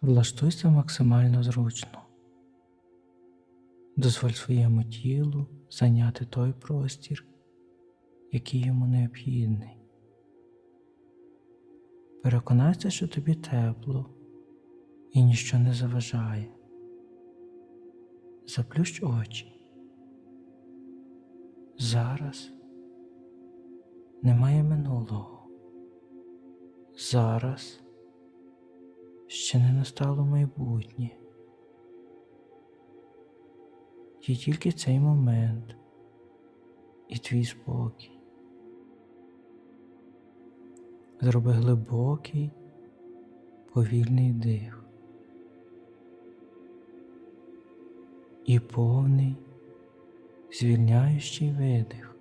Влаштуйся максимально зручно. Дозволь своєму тілу зайняти той простір, який йому необхідний. Переконайся, що тобі тепло і ніщо не заважає. Заплющ очі. Зараз немає минулого. Зараз ще не настало майбутнє. Є тільки цей момент і твій спокій. Зроби глибокий, повільний дих і повний, звільняючий видих.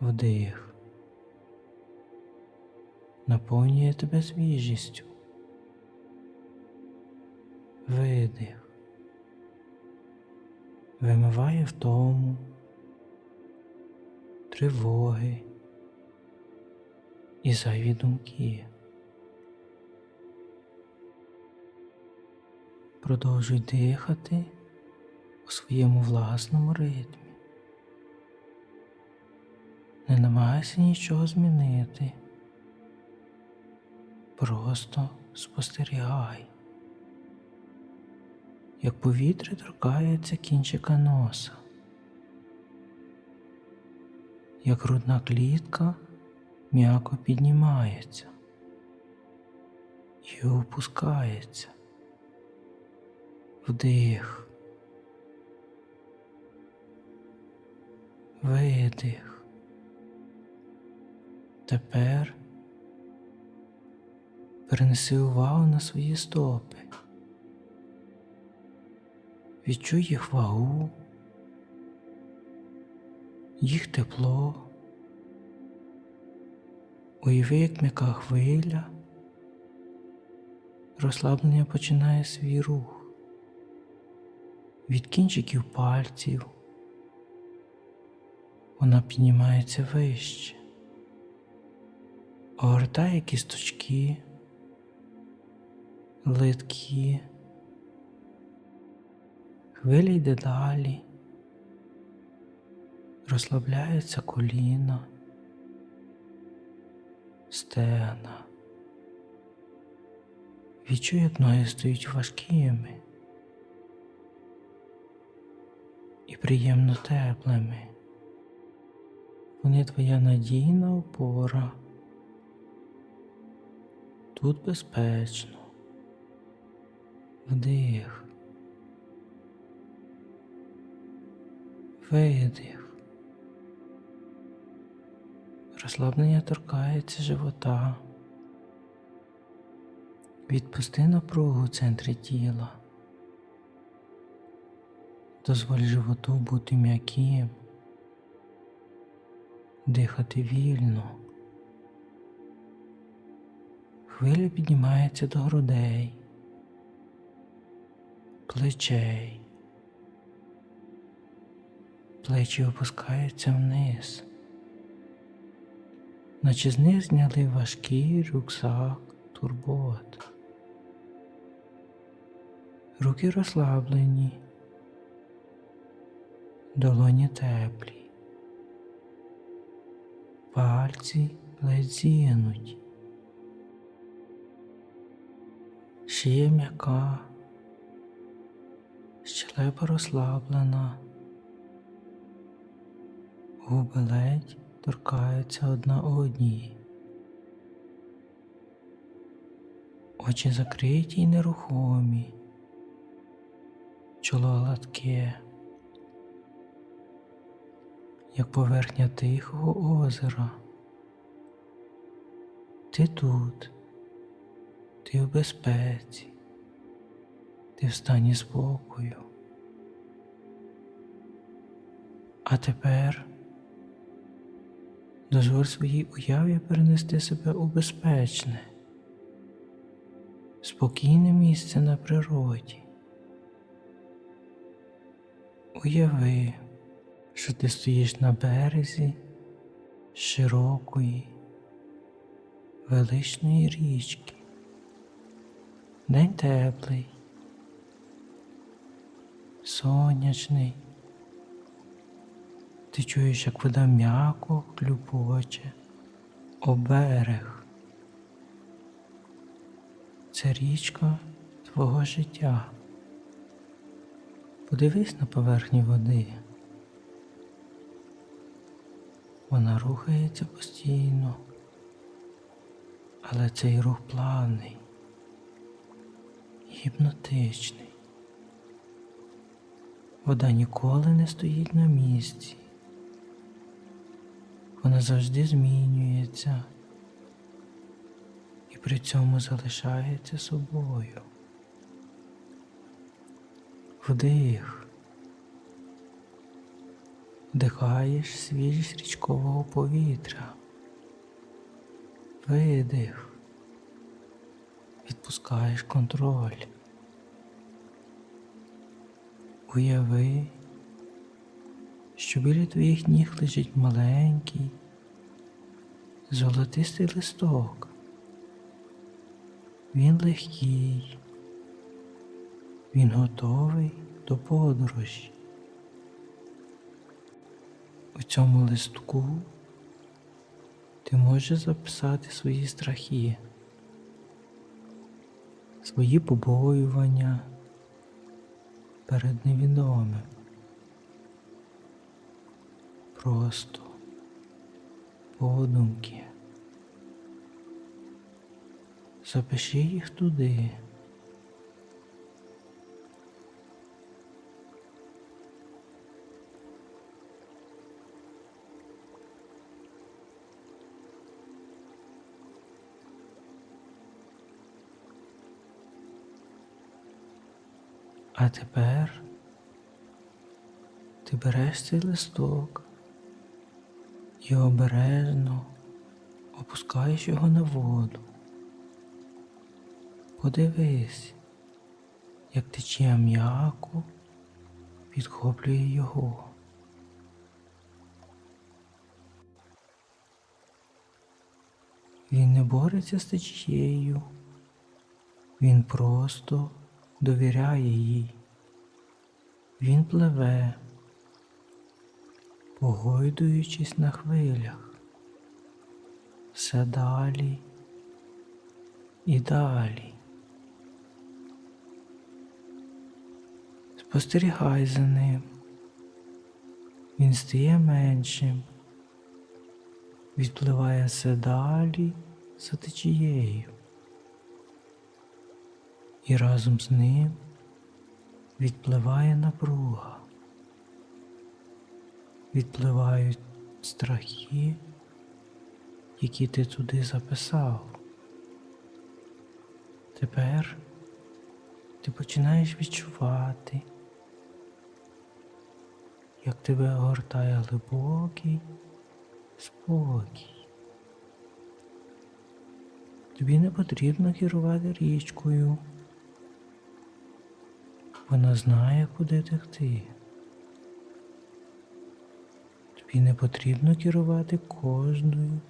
Вдих наповнює тебе свіжістю. Видих. Вимиває втому, тривоги і зайві думки. Продовжуй дихати у своєму власному ритмі. Не намагайся нічого змінити. Просто спостерігай, як повітря торкається кінчика носа, як грудна клітка м'яко піднімається і опускається. Вдих, видих. Тепер перенеси увагу на свої стопи. Відчуй їх вагу, їх тепло. Уяви, як м'яка хвиля, розслаблення починає свій рух від кінчиків пальців. Вона піднімається вище, огортає кісточки литкі, хвиля йде далі, розслабляється коліна, стегна. Відчуй, як ноги стають важкими і приємно теплими. Вони твоя надійна опора. Тут безпечно. Вдих. Видих. Розслаблення торкається живота. Відпусти напругу в центрі тіла. Дозволь животу бути м'яким, дихати вільно. Хвиля піднімається до грудей плечей. Плечі опускаються вниз, наче з них зняли важкий рюкзак турбот. Руки розслаблені, долоні теплі, пальці ледь зігнуті, шия м'яка щелепа розслаблена, губи ледь торкаються одна одній, очі закриті й нерухомі, чоло гладке, як поверхня тихого озера. Ти тут, ти в безпеці ти в стані спокою. А тепер дозволь своїй уяві перенести себе у безпечне, спокійне місце на природі. Уяви, що ти стоїш на березі широкої, величної річки. День теплий, сонячний. Ти чуєш, як вода м'яко клюпоче об берег. Це річка твого життя. Подивись на поверхню води. Вона рухається постійно, але цей рух плавний, гіпнотичний. Вода ніколи не стоїть на місці. Вона завжди змінюється і при цьому залишається собою. Вдих. Вдихаєш свіжість річкового повітря. Видих. Відпускаєш контроль. Уяви, що біля твоїх ніг лежить маленький, золотистий листок. Він легкий, він готовий до подорожі. У цьому листку ти можеш записати свої страхи, свої побоювання перед невідомим. Просто подумки. Запиши їх туди. А тепер ти береш цей листок і обережно опускаєш його на воду. Подивись, як течія м'яко підхоплює його. Він не бореться з течією, він просто довіряє їй. Він пливе, погойдуючись на хвилях, все далі і далі. Спостерігай за ним. Він стає меншим, відпливає все далі за течією. І разом з ним відпливає напруга, відпливають страхи, які ти туди записав. Тепер ти починаєш відчувати, як тебе огортає глибокий спокій. Тобі не потрібно керувати річкою. Вона знає, куди текти. Тобі не потрібно керувати кожною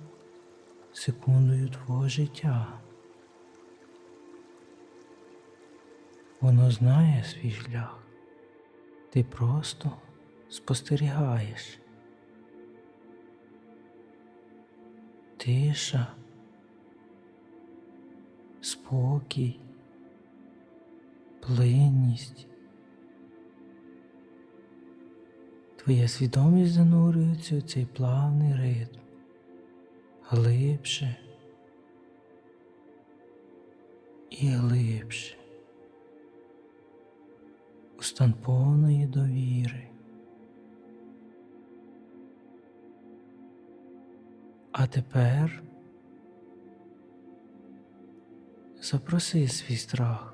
секундою твого життя. Воно знає свій шлях. Ти просто спостерігаєш. Тиша, спокій, плинність. Твоя свідомість занурюється у цей плавний ритм глибше і глибше у стан повної довіри. А тепер запроси свій страх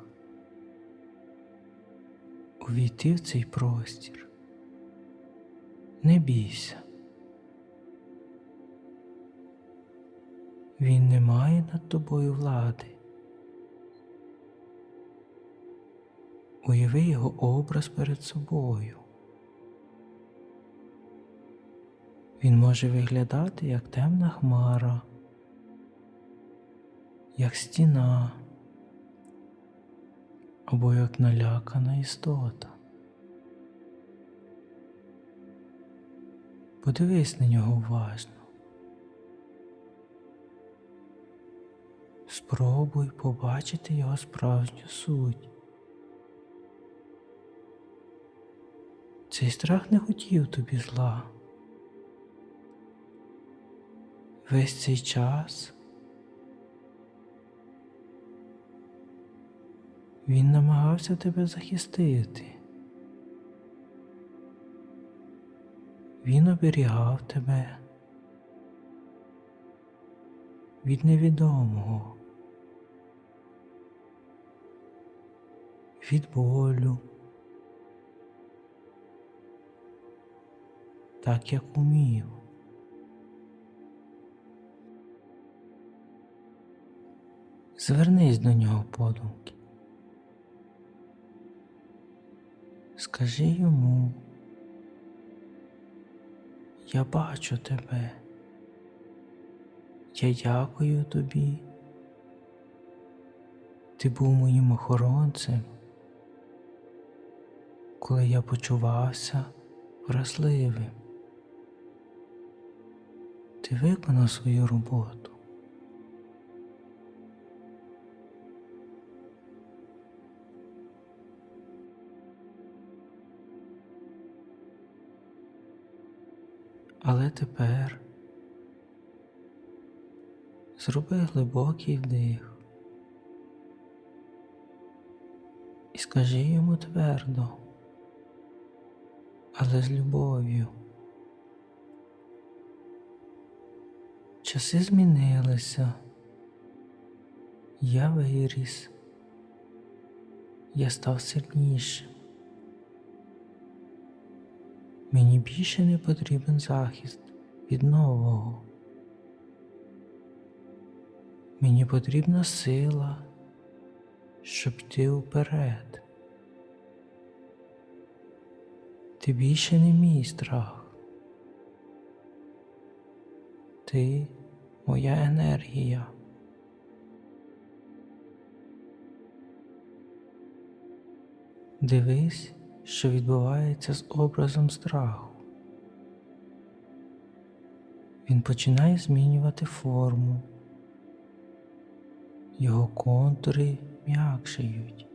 увійти в цей простір. Не бійся. Він не має над тобою влади. Уяви його образ перед собою. Він може виглядати як темна хмара, як стіна або як налякана істота. Подивись на нього уважно. Спробуй побачити його справжню суть. Цей страх не хотів тобі зла. Весь цей час він намагався тебе захистити. Він оберігав тебе від невідомого, від болю, так як умів. Звернись до нього подумки. Скажи йому, я бачу тебе. Я дякую тобі. Ти був моїм охоронцем, коли я почувався вразливим. Ти виконав свою роботу. Але тепер зроби глибокий вдих і скажи йому твердо, але з любов'ю. Часи змінилися, я виріс, я став сильнішим. Мені більше не потрібен захист від нового. Мені потрібна сила, щоб йти вперед. Ти більше не мій страх. Ти моя енергія. Дивись, що відбувається з образом страху. Він починає змінювати форму, його контури м'якшають,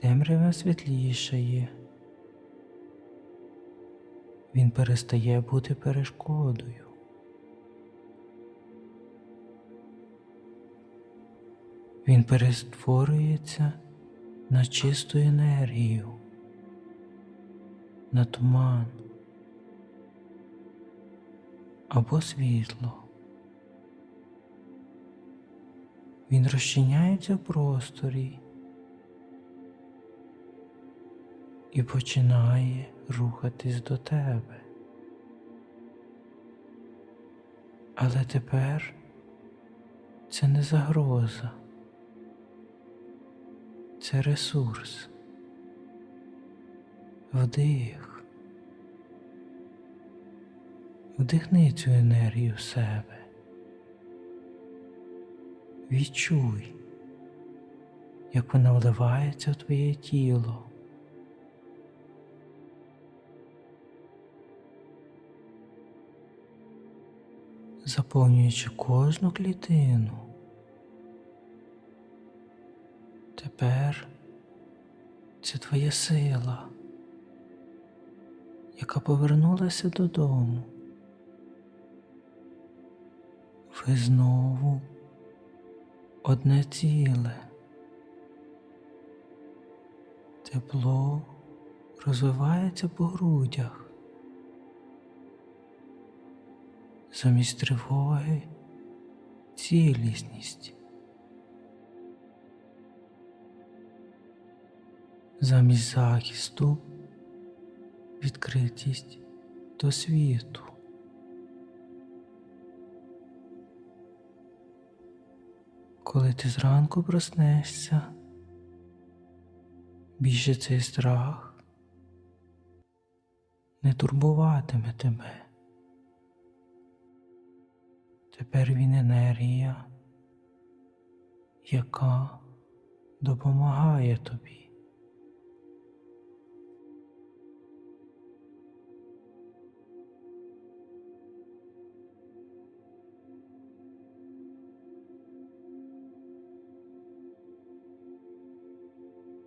темрява світлішає, він перестає бути перешкодою. Він перестворюється на чисту енергію, на туман або світло. Він розчиняється в просторі і починає рухатись до тебе. Але тепер це не загроза це ресурс. Вдих. Вдихни цю енергію в себе. Відчуй, як вона вливається в твоє тіло. Заповнюючи кожну клітину. Тепер це твоя сила, яка повернулася додому. Ви знову одне ціле. Тепло розвивається по грудях. Замість тривоги цілісність. Замість захисту, відкритість до світу. Коли ти зранку проснешся, більше цей страх не турбуватиме тебе. Тепер він енергія, яка допомагає тобі.